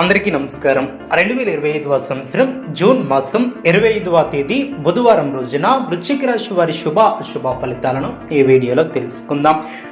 అందరికీ నమస్కారం. రెండు వేల ఇరవై ఐదవ సంవత్సరం జూన్ మాసం ఇరవై ఐదవ తేదీ బుధవారం రోజున వృశ్చిక రాశి వారి శుభ అశుభ ఫలితాలను ఈ వీడియోలో తెలుసుకుందాం.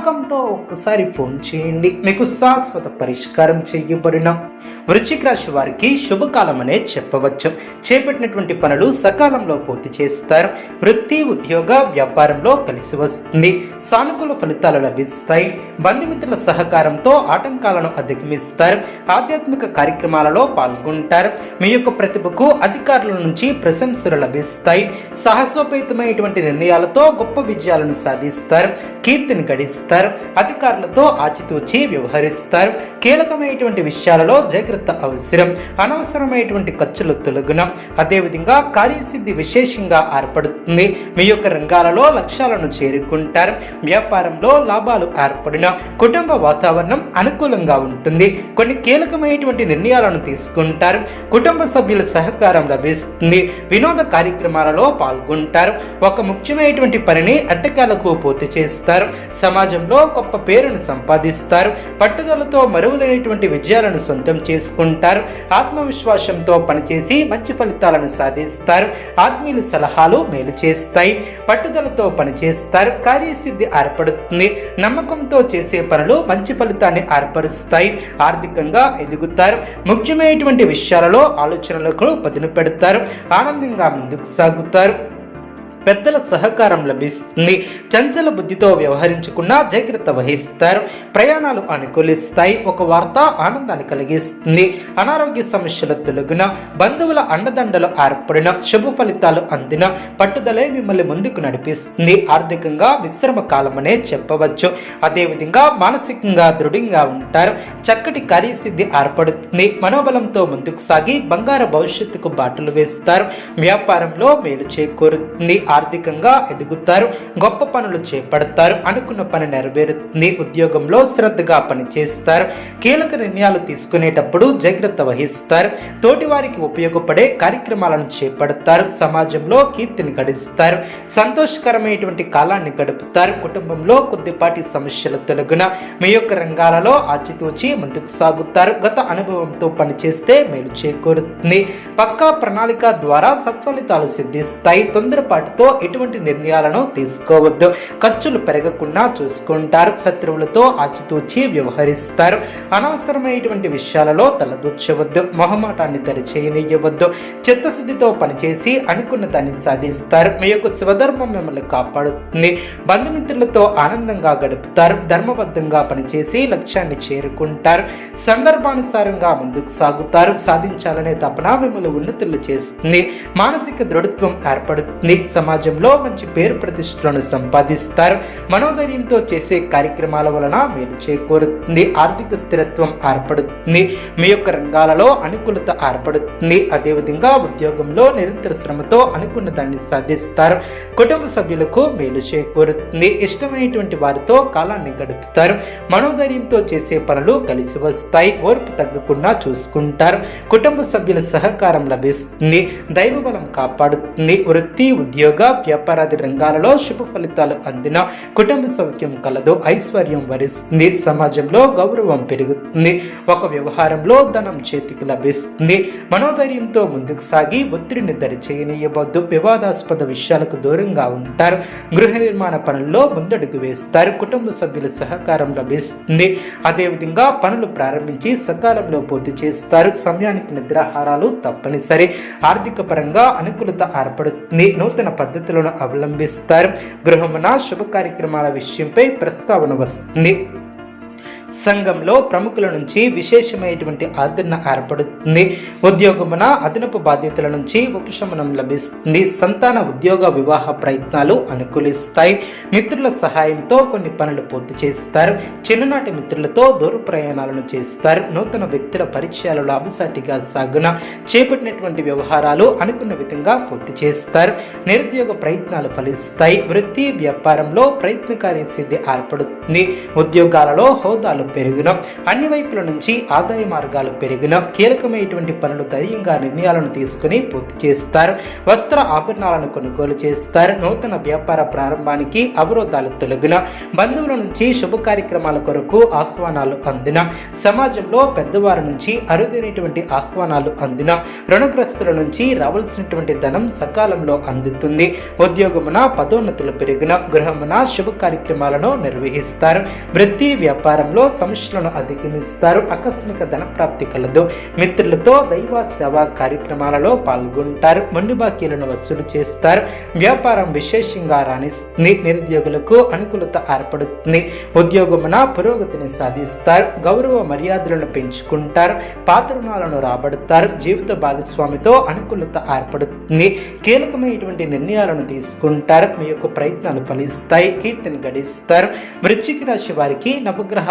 నమ్మకంతో ఒక్కసారి ఫోన్ చేయండి. మీకు శాశ్వత పరిష్కారం చేయబడిన వృశ్చిక రాశి వారికి శుభకాలం అనే చెప్పవచ్చు. చేపట్టినటువంటి పనులు సకాలంలో పూర్తి చేస్తారు. వృత్తి ఉద్యోగ వ్యాపారంలో కలిసి వస్తుంది. సానుకూల ఫలితాలు లభిస్తాయి. బంధుమిత్రుల సహకారంతో ఆటంకాలను అధిగమిస్తారు. ఆధ్యాత్మిక కార్యక్రమాలలో పాల్గొంటారు. మీ యొక్క ప్రతిభకు అధికారుల నుంచి ప్రశంసలు లభిస్తాయి. సాహసోపేతమైనటువంటి నిర్ణయాలతో గొప్ప విజయాలను సాధిస్తారు. కీర్తిని గడిస్తారు. అధికారులతో ఆచితూచి వ్యవహరిస్తారు. కీలకమైనటువంటి విషయాలలో జాగ్రత్త అవసరం. అనవసరమైనటువంటి ఖర్చులు తొలగున. అదేవిధంగా కార్యసిద్ధి విశేషంగా ఏర్పడుతుంది. మీ యొక్క రంగాలలో లక్ష్యాలను చేరుకుంటారు. వ్యాపారంలో లాభాలు ఏర్పడిన కుటుంబ వాతావరణం అనుకూలంగా ఉంటుంది. కొన్ని కీలకమైనటువంటి నిర్ణయాలను తీసుకుంటారు. కుటుంబ సభ్యుల సహకారం లభిస్తుంది. వినోద కార్యక్రమాలలో పాల్గొంటారు. ఒక ముఖ్యమైనటువంటి పనిని అడ్డకాలకు పూర్తి చేస్తారు. సమాజం సమాజంలో గొప్ప పేరును సంపాదిస్తారు. పట్టుదలతో మరువులైనటువంటి విజయాలను సొంతం చేసుకుంటారు. ఆత్మవిశ్వాసంతో పనిచేసి మంచి ఫలితాలను సాధిస్తారు. ఆత్మీయుల సలహాలు మేలు చేస్తాయి. పట్టుదలతో పనిచేస్తారు. కార్యసిద్ధి ఏర్పడుతుంది. నమ్మకంతో చేసే పనులు మంచి ఫలితాన్ని ఏర్పరుస్తాయి. ఆర్థికంగా ఎదుగుతారు. ముఖ్యమైనటువంటి విషయాలలో ఆలోచనలకు పదును పెడతారు. ఆనందంగా ముందుకు సాగుతారు. పెద్దల సహకారం లభిస్తుంది. చంచల బుద్ధితో వ్యవహరించకుండా జాగ్రత్త వహిస్తారు. ప్రయాణాలు అనుకూలిస్తాయి. ఒక వార్త ఆనందాన్ని కలిగిస్తుంది. అనారోగ్య సమస్యల తొలగిన బంధువుల అండదండలు ఏర్పడిన శుభ ఫలితాలు అందిన పట్టుదలే మిమ్మల్ని ముందుకు నడిపిస్తుంది. ఆర్థికంగా విశ్రమ కాలమనే చెప్పవచ్చు. అదేవిధంగా మానసికంగా దృఢంగా ఉంటారు. చక్కటి కార్యసిద్ధి ఏర్పడుతుంది. మనోబలంతో ముందుకు సాగి బంగారు భవిష్యత్తుకు బాటలు వేస్తారు. వ్యాపారంలో మేలు చేకూరుతుంది. ఆర్థికంగా ఎదుగుతారు గొప్ప పనులు చేపడతారు అనుకున్న పని నెరవేరుతుంది ఉద్యోగంలో శ్రద్ధగా పనిచేస్తారు కీలక నిర్ణయాలు తీసుకునేటప్పుడు జాగ్రత్త వహిస్తారు తోటివారికి ఉపయోగపడే కార్యక్రమాలను చేపడతారు సమాజంలో కీర్తిని గడిస్తారు సంతోషకరమైనటువంటి కాలాన్ని గడుపుతారు కుటుంబంలో కొద్దిపాటి సమస్యలు తొలగున మీ యొక్క రంగాలలో ఆచితూచి ముందుకు సాగుతారు గత అనుభవంతో పనిచేస్తే మేలు చేకూరుతుంది పక్కా ప్రణాళిక ద్వారా సత్ఫలితాలు సిద్ధిస్తాయి తొందరపాటుతో ఎటువంటి నిర్ణయాలను తీసుకోవద్దు. ఖర్చులు పెరగకుండా చూసుకుంటారు. శత్రువులతో ఆచితూచి వ్యవహరిస్తారు. అనవసరమైనటువంటి విషయాలలో తలదూర్చవద్దు. మొహమాటాన్ని తెరచేయనియవద్దు చిత్తశుద్ధితో పనిచేసి అనుకున్న దాన్ని సాధిస్తారు. మీ యొక్క స్వధర్మం మిమ్మల్ని కాపాడుతుంది. బంధుమిత్రులతో ఆనందంగా గడుపుతారు. ధర్మబద్ధంగా పనిచేసి లక్ష్యాన్ని చేరుకుంటారు. సందర్భానుసారంగా ముందుకు సాగుతారు. సాధించాలనే తపన మిమ్మల్ని ఉన్నతులు చేస్తుంది. మానసిక దృఢత్వం ఏర్పడుతుంది. సమాజంలో మంచి పేరు ప్రతిష్టలను సంపాదిస్తారు. మనోధైర్యంతో చేసే కార్యక్రమాల వలన మేలు చేకూరుతుంది. ఆర్థిక స్థిరత్వం ఏర్పడుతుంది. మీ యొక్క రంగాలలో అనుకూలత ఏర్పడుతుంది. అదేవిధంగా ఉద్యోగంలో నిరంతర శ్రమతో అనుకున్న దాన్ని సాధిస్తారు. కుటుంబ సభ్యులకు మేలు చేకూరుతుంది. ఇష్టమైనటువంటి వారితో కాలాన్ని గడుపుతారు. మనోధైర్యంతో చేసే పనులు కలిసి వస్తాయి. ఓర్పు తగ్గకుండా చూసుకుంటారు. కుటుంబ సభ్యుల సహకారం లభిస్తుంది. దైవ బలం కాపాడుతుంది. వృత్తి ఉద్యోగ వ్యాపారాది రంగాలలో శుభ ఫలితాలు అందిన కుటుంబ సౌఖ్యం కలదు. ఐశ్వర్యం వరిస్తుంది. సమాజంలో గౌరవం పెరుగుతుంది. ఒక వ్యవహారంలో ధనం చేతికి లభిస్తుంది. మనోధైర్యంతో ముందుకు సాగి ఒత్తిడిని దరిచేయనీయవద్దు. వివాదాస్పద విషయాలకు దూరంగా ఉంటారు. గృహ నిర్మాణ పనుల్లో ముందడుగు వేస్తారు. కుటుంబ సభ్యుల సహకారం లభిస్తుంది. అదేవిధంగా పనులు ప్రారంభించి సకాలంలో పూర్తి చేస్తారు. సమయానికి నిద్రాహారాలు తప్పనిసరి. ఆర్థిక పరంగా అనుకూలత ఏర్పడుతుంది. నూతన పద్ధతులను అవలంబిస్తారు. గృహమున శుభ కార్యక్రమాల విషయంపై ప్రస్తావన వస్తుంది. సంఘంలో ప్రముఖుల నుంచి విశేషమైనటువంటి ఆదరణ ఏర్పడుతుంది. ఉద్యోగమున అదనపు బాధ్యతల నుంచి ఉపశమనం లభిస్తుంది. సంతాన ఉద్యోగ వివాహ ప్రయత్నాలు అనుకూలిస్తాయి. మిత్రుల సహాయంతో కొన్ని పనులు పూర్తి చేస్తారు. చిన్ననాటి మిత్రులతో దూర ప్రయాణాలను చేస్తారు. నూతన వ్యక్తుల పరిచయాలు లాభసాటిగా సాగున చేపట్టినటువంటి వ్యవహారాలు అనుకున్న విధంగా పూర్తి చేస్తారు. నిరుద్యోగ ప్రయత్నాలు ఫలిస్తాయి. వృత్తి వ్యాపారంలో ప్రయత్నకారి సిద్ధి ఏర్పడుతుంది. ఉద్యోగాలలో హోదాలు పెరుగున అన్ని వైపుల నుంచి ఆదాయ మార్గాలు పెరిగిన కీలకమైనటువంటి పనులు ధైర్యంగా నిర్ణయాలను తీసుకుని పూర్తి చేస్తారు. వస్త్ర ఆభరణాలను కొనుగోలు చేస్తారు. నూతన వ్యాపార ప్రారంభానికి అవరోధాలు తొలగిన. బంధువుల నుంచి శుభ కార్యక్రమాల కొరకు ఆహ్వానాలు అందిన. సమాజంలో పెద్దవారి నుంచి అరుదైనటువంటి ఆహ్వానాలు అందిన. రుణగ్రస్తుల నుంచి రావాల్సినటువంటి ధనం సకాలంలో అందుతుంది. ఉద్యోగమున పదోన్నతులు పెరిగిన. గృహమున శుభ కార్యక్రమాలను నిర్వహిస్తారు. వృత్తి వ్యాపారంలో సమస్యలను అధిగమిస్తారు. ఆకస్మిక ధనప్రాప్తి కలదు. మిత్రులతో దైవ సేవా కార్యక్రమాలలో పాల్గొంటారు. మొండి బాకీలను వసూలు చేస్తారు. వ్యాపారం విశేషంగా రాణిస్తుంది. నిరుద్యోగులకు అనుకూలత ఏర్పడుతుంది. ఉద్యోగమున పురోగతిని సాధిస్తారు. గౌరవ మర్యాదలను పెంచుకుంటారు. పాత రుణాలను రాబడతారు. జీవిత భాగస్వామితో అనుకూలత ఏర్పడుతుంది. కీలకమైనటువంటి నిర్ణయాలను తీసుకుంటారు. మీ యొక్క ప్రయత్నాలు ఫలిస్తాయి. కీర్తిని గడిస్తారు. వృశ్చిక రాశి వారికి నవగ్రహ